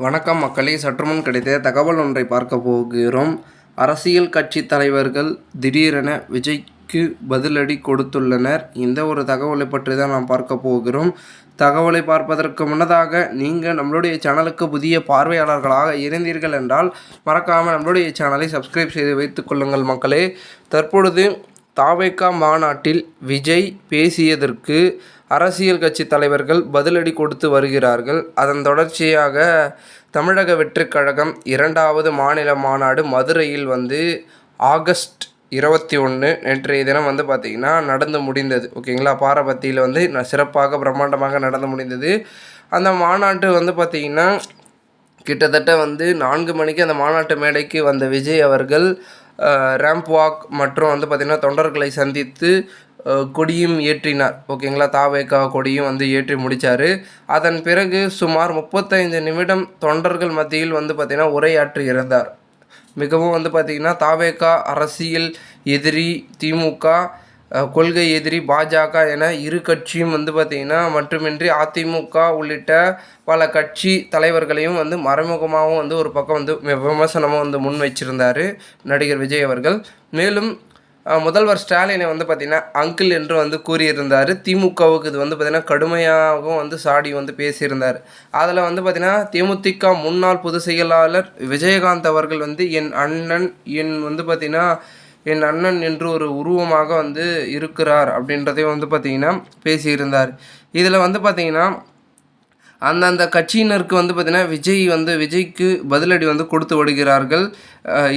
வணக்கம் மக்களே. சற்றுமுன் கிடைத்த தகவல் ஒன்றை பார்க்க போகிறோம். அரசியல் கட்சி தலைவர்கள் திடீரென விஜய்க்கு பதிலடி கொடுத்துள்ளனர். இந்த ஒரு தகவலை பற்றி தான் நாம் பார்க்க போகிறோம். தகவலை பார்ப்பதற்கு முன்னதாக நீங்கள் நம்மளுடைய சேனலுக்கு புதிய பார்வையாளர்களாக இருந்தீர்கள் என்றால் மறக்காமல் நம்மளுடைய சேனலை சப்ஸ்கிரைப் செய்து வைத்துக் கொள்ளுங்கள் மக்களே. தற்பொழுது தாவேகா மாநாட்டில் விஜய் பேசியதற்கு அரசியல் கட்சி தலைவர்கள் பதிலடி கொடுத்து வருகிறார்கள். அதன் தொடர்ச்சியாக தமிழக வெற்றிக் கழகம் இரண்டாவது மாநில மாநாடு மதுரையில் வந்து ஆகஸ்ட் இருபத்தி ஒன்று நேற்றைய தினம் வந்து பார்த்திங்கன்னா நடந்து முடிந்தது. ஓகேங்களா? பாரபத்தியில் வந்து சிறப்பாக பிரம்மாண்டமாக நடந்து முடிந்தது. அந்த மாநாட்டு வந்து பார்த்திங்கன்னா கிட்டத்தட்ட வந்து நான்கு மணிக்கு அந்த மாநாட்டு மேடைக்கு வந்த விஜய் அவர்கள் ரேம்ப் வாக் மற்றும் வந்து பார்த்திங்கன்னா தொண்டர்களை சந்தித்து கொடியும் ஏற்றினார். ஓகேங்களா? தாவேக்கா கொடியும் வந்து ஏற்றி முடித்தார் அதன் பிறகு சுமார் முப்பத்தைந்து நிமிடம் தொண்டர்கள் மத்தியில் வந்து பார்த்திங்கன்னா உரையாற்றி இருந்தார். மிகவும் வந்து பார்த்திங்கன்னா தாவேக்கா அரசியல் எதிரி திமுக கொள்கை எதிரி பாஜக என இரு கட்சியும் வந்து பார்த்திங்கன்னா மட்டுமின்றி அதிமுக உள்ளிட்ட பல கட்சி தலைவர்களையும் வந்து மறைமுகமாகவும் வந்து ஒரு பக்கம் வந்து விமர்சனமாக வந்து முன் வச்சிருந்தார் நடிகர் விஜய் அவர்கள். மேலும் முதல்வர் ஸ்டாலினை வந்து பார்த்திங்கன்னா அங்கிள் என்று வந்து கூறியிருந்தார். திமுகவுக்கு இது வந்து பார்த்திங்கன்னா கடுமையாகவும் வந்து சாடி வந்து பேசியிருந்தார். அதில் வந்து பார்த்திங்கன்னா தேமுதிக முன்னாள் பொதுச் செயலாளர் விஜயகாந்த் அவர்கள் வந்து என் அண்ணன் என் வந்து பார்த்திங்கன்னா என் அண்ணன் என்று ஒரு உருவமாக வந்து இருக்கிறார் அப்படின்றதையும் வந்து பார்த்திங்கன்னா பேசியிருந்தார். இதில் வந்து பார்த்திங்கன்னா அந்தந்த கட்சியினருக்கு வந்து பார்த்திங்கன்னா விஜய் வந்து விஜய்க்கு பதிலடி வந்து கொடுத்து விடுகிறார்கள்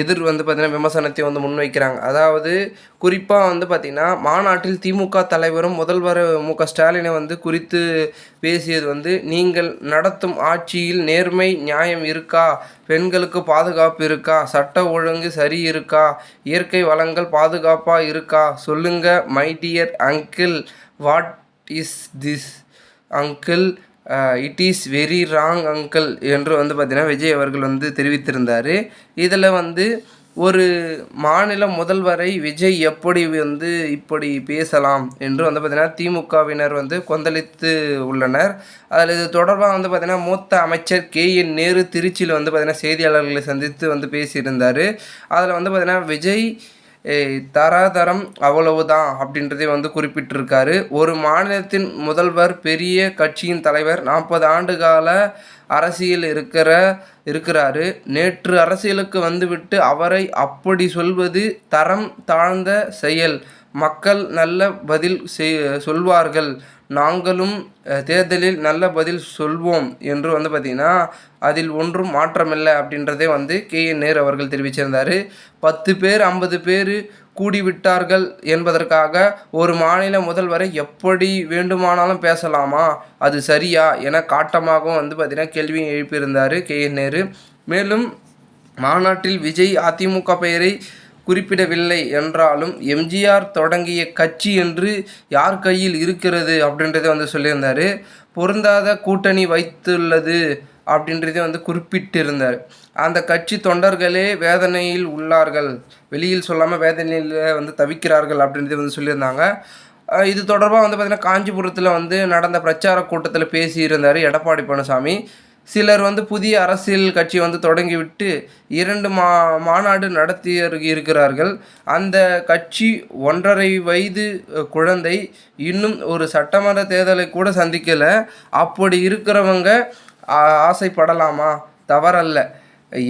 எதிர் வந்து பார்த்திங்கன்னா விமர்சனத்தை வந்து முன்வைக்கிறாங்க. அதாவது குறிப்பாக வந்து பார்த்திங்கன்னா மாநாட்டில் திமுக தலைவரும் முதல்வர் மு க ஸ்டாலினை வந்து குறித்து பேசியது வந்து நீங்கள் நடத்தும் ஆட்சியில் நேர்மை நியாயம் இருக்கா? பெண்களுக்கு பாதுகாப்பு இருக்கா? சட்ட ஒழுங்கு சரி இருக்கா? இயற்கை வளங்கள் பாதுகாப்பாக இருக்கா? சொல்லுங்க my dear uncle what is this uncle it is very wrong uncle என்று வந்து பார்த்தீங்கன்னா விஜய் அவர்கள் வந்து தெரிவித்திருந்தார். இதில் வந்து ஒரு மாநில முதல்வரை விஜய் எப்படி வந்து இப்படி பேசலாம் என்று வந்து பார்த்தீங்கன்னா திமுகவினர் வந்து கொந்தளித்து உள்ளனர். அதில் இது தொடர்பாக வந்து பார்த்தீங்கன்னா மூத்த அமைச்சர் கே என் நேரு திருச்சியில் வந்து பார்த்தீங்கன்னா செய்தியாளர்களை சந்தித்து வந்து பேசியிருந்தார். அதில் வந்து பார்த்தீங்கன்னா விஜய் தராதரம் அவ்வளவுதான் அப்படின்றதை வந்து குறிப்பிட்டிருக்காரு. ஒரு மாநிலத்தின் முதல்வர் பெரிய கட்சியின் தலைவர் நாற்பது ஆண்டு கால அரசியல் இருக்கிற இருக்கிறாரு. நேற்று அரசியலுக்கு வந்துவிட்டு அவரை அப்படி சொல்வது தரம் தாழ்ந்த செயல். மக்கள் நல்ல பதில் செய் சொல்வார்கள். நாங்களும் தேர்தலில் நல்ல பதில் சொல்வோம் என்று வந்து பார்த்திங்கன்னா அதில் ஒன்றும் மாற்றமில்லை அப்படின்றதே வந்து கே. என். நேரு அவர்கள் தெரிவிச்சிருந்தார். பத்து பேர் ஐம்பது பேர் கூடிவிட்டார்கள் என்பதற்காக ஒரு மாநில முதல்வரை எப்படி வேண்டுமானாலும் பேசலாமா? அது சரியா? என காட்டமாகவும் வந்து பார்த்திங்கன்னா கேள்வியை எழுப்பியிருந்தார் கே. என். நேரு. மேலும் மாநாட்டில் விஜய் அதிமுக பெயரை குறிப்பிடவில்லை என்றாலும் எம்ஜிஆர் தொடங்கிய கட்சி என்று யார் கையில் இருக்கிறது அப்படின்றத வந்து சொல்லியிருந்தார். பொருந்தாத கூட்டணி வைத்துள்ளது அப்படின்றதே வந்து குறிப்பிட்டிருந்தார். அந்த கட்சி தொண்டர்களே வேதனையில் உள்ளார்கள். வெளியில் சொல்லாமல் வேதனையில் வந்து தவிக்கிறார்கள் அப்படின்றத வந்து சொல்லியிருந்தாங்க. இது தொடர்பாக வந்து பார்த்திங்கன்னா காஞ்சிபுரத்தில் வந்து நடந்த பிரச்சார கூட்டத்தில் பேசியிருந்தார் எடப்பாடி பழனிசாமி. சிலர் வந்து புதிய அரசியல் கட்சி வந்து தொடங்கிவிட்டு இரண்டு மா மாநாடு நடத்தி இருக்கிறார்கள் அந்த கட்சி ஒன்றரை வயது குழந்தை இன்னும் ஒரு சட்டமன்ற தேர்தலை கூட சந்திக்கலை. அப்படி இருக்கிறவங்க ஆசைப்படலாமா? தவறல்ல.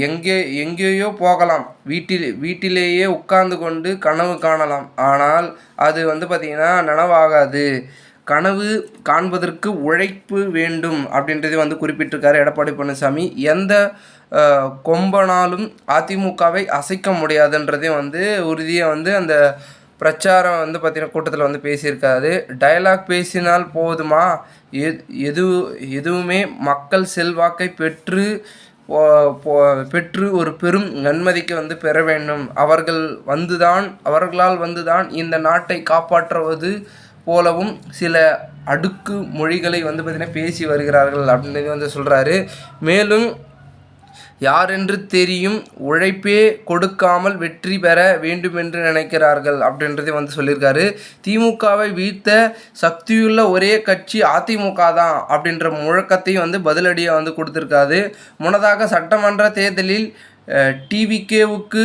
எங்கே எங்கேயோ போகலாம். வீட்டில் வீட்டிலேயே உட்கார்ந்து கொண்டு கனவு காணலாம். ஆனால் அது வந்து பார்த்திங்கன்னா நனவாகாது. கனவு காண்பதற்கு உழைப்பு வேண்டும் அப்படின்றதே வந்து குறிப்பிட்டிருக்காரு எடப்பாடி பழனிசாமி. எந்த கொம்பனாலும் அதிமுகவை அசைக்க முடியாதுன்றதையும் வந்து உறுதியாக வந்து அந்த பிரச்சாரம் வந்து பார்த்தீங்கன்னா கூட்டத்தில் வந்து பேசியிருக்காரு. டயலாக் பேசினால் போதுமா? எது எதுவுமே மக்கள் செல்வாக்கை பெற்று போ- பெற்று ஒரு பெரும் நன்மதிக்கு வந்து பெற வேண்டும். அவர்கள் வந்துதான் அவர்களால் வந்துதான் இந்த நாட்டை காப்பாற்றுவது போலவும் சில அடுக்கு மொழிகளை வந்து பார்த்திங்கன்னா பேசி வருகிறார்கள் அப்படின்றது வந்து சொல்கிறாரு மேலும் யாரென்று தெரியும் உழைப்பே கொடுக்காமல் வெற்றி பெற வேண்டுமென்று நினைக்கிறார்கள் அப்படின்றதே வந்து சொல்லியிருக்காரு. திமுகவை வீழ்த்த சக்தியுள்ள ஒரே கட்சி அதிமுக தான் அப்படின்ற முழக்கத்தையும் வந்து பதிலடியாக வந்து கொடுத்துருக்காரு. முன்னதாக சட்டமன்ற தேர்தலில் டிவிகேவுக்கு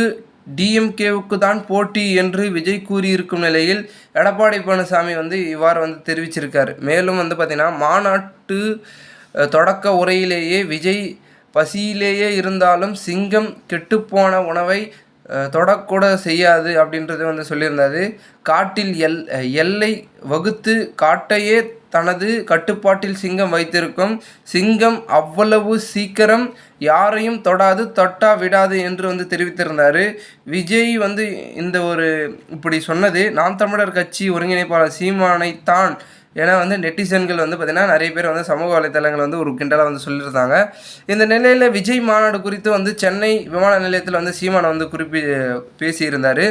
டிஎம்கேவுக்கு தான் போட்டி என்று விஜய் கூறியிருக்கும் நிலையில் எடப்பாடி பழனிசாமி வந்து இவ்வாறு வந்து தெரிவிச்சிருக்கார். மேலும் வந்து பார்த்திங்கன்னா மாநாட்டு தொடக்க உரையிலேயே விஜய் பசியிலேயே இருந்தாலும் சிங்கம் கெட்டுப்போன உணவை தொடக்கூட செய்யாது அப்படின்றது வந்து சொல்லியிருந்தாரு. காட்டில் எல் எல்லை வகுத்து காட்டையே தனது கட்டுப்பாட்டில் சிங்கம் வைத்திருக்கும். சிங்கம் அவ்வளவு சீக்கிரம் யாரையும் தொடாது தொட்டா விடாது என்று வந்து தெரிவித்திருந்தார். விஜய் வந்து இந்த ஒரு இப்படி சொன்னது நாம் தமிழர் கட்சி ஒருங்கிணைப்பாளர் சீமானைத்தான் ஏன்னா வந்து நெட்டிசன்கள் வந்து பார்த்திங்கன்னா நிறைய பேர் வந்து சமூக வலைத்தளங்கள் வந்து ஒரு கிண்டலாக வந்து சொல்லியிருந்தாங்க இந்த நிலையில் விஜய் மாநாடு குறித்து வந்து சென்னை விமான நிலையத்தில் வந்து சீமானை வந்து குறிப்பி பேசியிருந்தார்.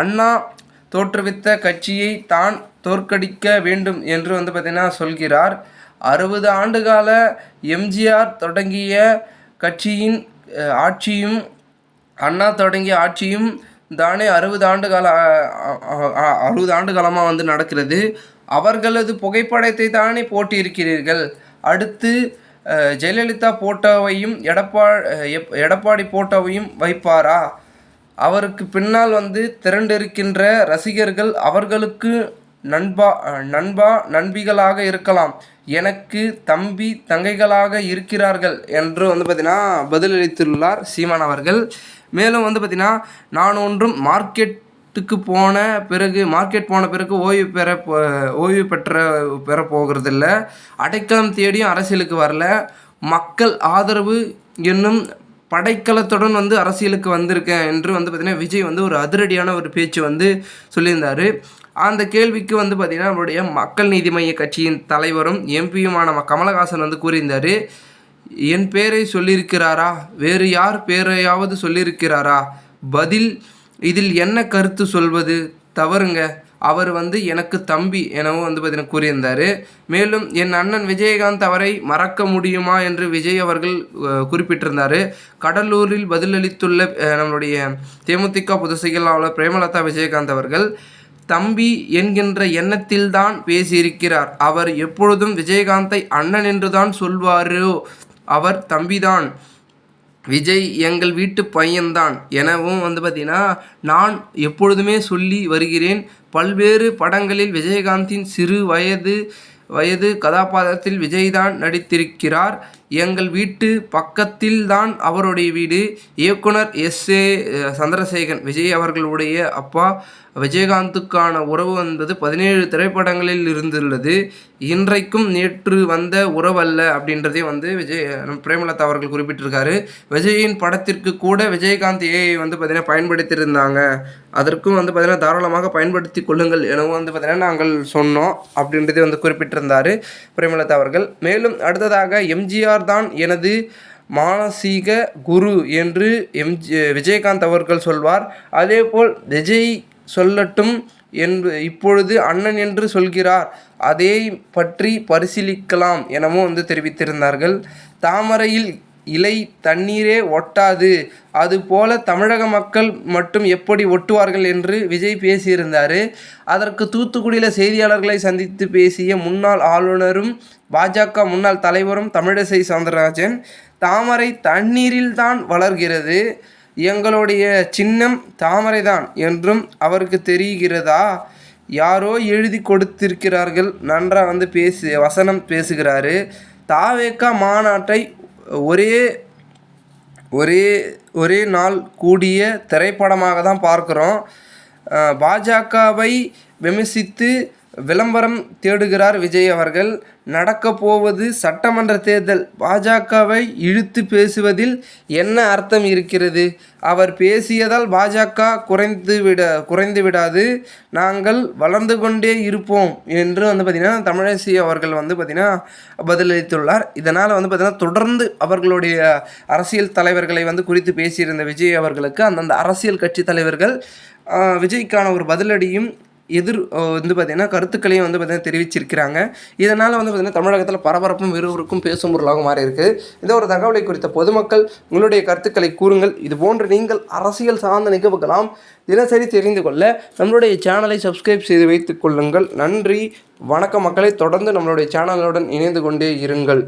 அண்ணா தோற்றுவித்த கட்சியை தான் தோற்கடிக்க வேண்டும் என்று வந்து பார்த்திங்கன்னா சொல்கிறார். அறுபது ஆண்டுகால எம்ஜிஆர் தொடங்கிய கட்சியின் ஆட்சியும் அண்ணா தொடங்கிய ஆட்சியும் தானே அறுபது ஆண்டு கால அறுபது ஆண்டு காலமாக வந்து நடக்கிறது. அவர்களது புகைப்படத்தை தானே போட்டியிருக்கிறீர்கள்? அடுத்து ஜெயலலிதா போட்டோவையும் எடப்பா எடப்பாடி போட்டோவையும் வைப்பாரா? அவருக்கு பின்னால் வந்து திரண்டிருக்கின்ற ரசிகர்கள் அவர்களுக்கு நண்பா நண்பா நண்பிகளாக இருக்கலாம். எனக்கு தம்பி தங்கைகளாக இருக்கிறார்கள் என்று வந்து பார்த்தீங்கன்னா பதிலளித்துள்ளார் சீமான் அவர்கள். மேலும் வந்து பார்த்தீங்கன்னா நான் ஒன்றும் மார்க்கெட் மார்க்கெட்டுக்கு போன பிறகு மார்க்கெட் போன பிறகு ஓய்வு பெற ஓய்வு பெற்ற பெற போகிறதில்ல. அடைக்கலம் தேடியும் அரசியலுக்கு வரல. மக்கள் ஆதரவு என்னும் படைக்கலத்துடன் வந்து அரசியலுக்கு வந்திருக்கேன் என்று வந்து பார்த்திங்கன்னா விஜய் வந்து ஒரு அதிரடியான ஒரு பேச்சு வந்து சொல்லியிருந்தார். அந்த கேள்விக்கு வந்து பார்த்திங்கன்னா நம்மளுடைய மக்கள் நீதி மைய கட்சியின் தலைவரும் எம்பியுமான ம- கமலஹாசன் வந்து கூறியிருந்தார் என் பேரை சொல்லியிருக்கிறாரா? வேறு யார் பேரையாவது சொல்லியிருக்கிறாரா? பதில் இதில் என்ன கருத்து சொல்வது? தவறுங்க. அவர் வந்து எனக்கு தம்பி எனவும் வந்து பார்த்தீங்கன்னா கூறியிருந்தார். மேலும் என் அண்ணன் விஜயகாந்த் அவரை மறக்க முடியுமா? என்று விஜய் அவர்கள் குறிப்பிட்டிருந்தார். கடலூரில் பதிலளித்துள்ள நம்மளுடைய தேமுதிக பொதுச் செயலாளர் பிரேமலதா விஜயகாந்த் அவர்கள் தம்பி என்கின்ற எண்ணத்தில்தான் பேசியிருக்கிறார். அவர் எப்பொழுதும் விஜயகாந்தை அண்ணன் என்றுதான் சொல்வாரோ? அவர் தம்பிதான். விஜய் எங்கள் வீட்டு பையன்தான் எனவும் வந்து பார்த்தீங்கன்னா நான் எப்பொழுதுமே சொல்லி வருகிறேன். பல்வேறு படங்களில் விஜயகாந்தின் சிறு வயது வயது கதாபாத்திரத்தில் விஜய்தான் நடித்திருக்கிறார். எங்கள் வீட்டு பக்கத்தில் தான் அவருடைய வீடு. இயக்குனர் எஸ். ஏ. சந்திரசேகன் விஜய் அவர்களுடைய அப்பா விஜயகாந்துக்கான உறவு என்பது பதினேழு திரைப்படங்களில் இருந்துள்ளது. இன்றைக்கும் நேற்று வந்த உறவல்ல அப்படின்றதே வந்து விஜய் பிரேமலதா அவர்கள் குறிப்பிட்டிருக்காரு. விஜயின் படத்திற்கு கூட விஜயகாந்த் ஏஐ வந்து பார்த்திங்கன்னா பயன்படுத்தியிருந்தாங்க. அதற்கும் வந்து பார்த்திங்கன்னா தாராளமாக பயன்படுத்தி கொள்ளுங்கள் எனவும் வந்து பார்த்திங்கன்னா நாங்கள் சொன்னோம் அப்படின்றதே வந்து குறிப்பிட்டிருந்தார் பிரேமலதா அவர்கள். மேலும் அடுத்ததாக எம்ஜிஆர் தான் எனது மானசீக குரு என்று எம்ஜி விஜயகாந்த் அவர்கள் சொல்வார். அதேபோல் விஜய் சொல்லட்டும் என்று இப்பொழுது அண்ணன் என்று சொல்கிறார். அதை பற்றி பரிசீலிக்கலாம் எனவும் வந்து தெரிவித்திருந்தார்கள். தாமரையில் இலை தண்ணீரே ஒட்டாது. அதுபோல தமிழக மக்கள் மட்டும் எப்படி ஒட்டுவார்கள் என்று விஜய் பேசியிருந்தார். அதற்கு தூத்துக்குடியில் செய்தியாளர்களை சந்தித்து பேசிய முன்னாள் ஆளுநரும் பாஜக முன்னாள் தலைவரும் தமிழிசை சவுந்தரராஜன் தாமரை தண்ணீரில் தான் வளர்கிறது. எங்களுடைய சின்னம் தாமரைதான் என்றும் அவருக்கு தெரிகிறதா? யாரோ எழுதி கொடுத்திருக்கிறார்கள். நன்றாக வந்து பேசு வசனம் பேசுகிறாரு. தாவேக்கா மாநாட்டை ஒரே ஒரே ஒரே நாள் கூடிய திரைப்படமாக தான் பார்க்குறோம் பாஜகவை விமர்சித்து விளம்பரம் தேடுகிறார் விஜய் அவர்கள். நடக்கப் போவது சட்டமன்ற தேர்தல். பாஜகவை இழுத்து பேசுவதில் என்ன அர்த்தம் இருக்கிறது? அவர் பேசியதால் பாஜக குறைந்து விட குறைந்து விடாது. நாங்கள் வளர்ந்து கொண்டே இருப்போம் என்று வந்து பார்த்திங்கன்னா தமிழசி அவர்கள் வந்து பார்த்திங்கன்னா பதிலளித்துள்ளார். இதனால் வந்து பார்த்திங்கன்னா தொடர்ந்து அவர்களுடைய அரசியல் தலைவர்களை வந்து குறித்து பேசியிருந்த விஜய் அவர்களுக்கு அந்தந்த அரசியல் கட்சி தலைவர்கள் விஜய்க்கான ஒரு பதிலடியும் எதிர் வந்து பார்த்திங்கன்னா கருத்துக்களையும் வந்து பார்த்திங்கன்னா தெரிவிச்சிருக்கிறாங்க. இதனால் வந்து பார்த்திங்கன்னா தமிழகத்தில் பரபரப்பும் விறுவிறுக்கும் பேசும் பொருளாக மாறி இருக்குது இந்த ஒரு தகவலை குறித்த பொதுமக்கள் உங்களுடைய கருத்துக்களை கூறுங்கள். இது போன்று நீங்கள் அரசியல் சார்ந்த நிகழ்வுகளாம் தினசரி தெரிந்து கொள்ள நம்மளுடைய சேனலை சப்ஸ்கிரைப் செய்து வைத்துக் கொள்ளுங்கள். நன்றி. வணக்க மக்களை. தொடர்ந்து நம்மளுடைய சேனலுடன் இணைந்து கொண்டே இருங்கள்.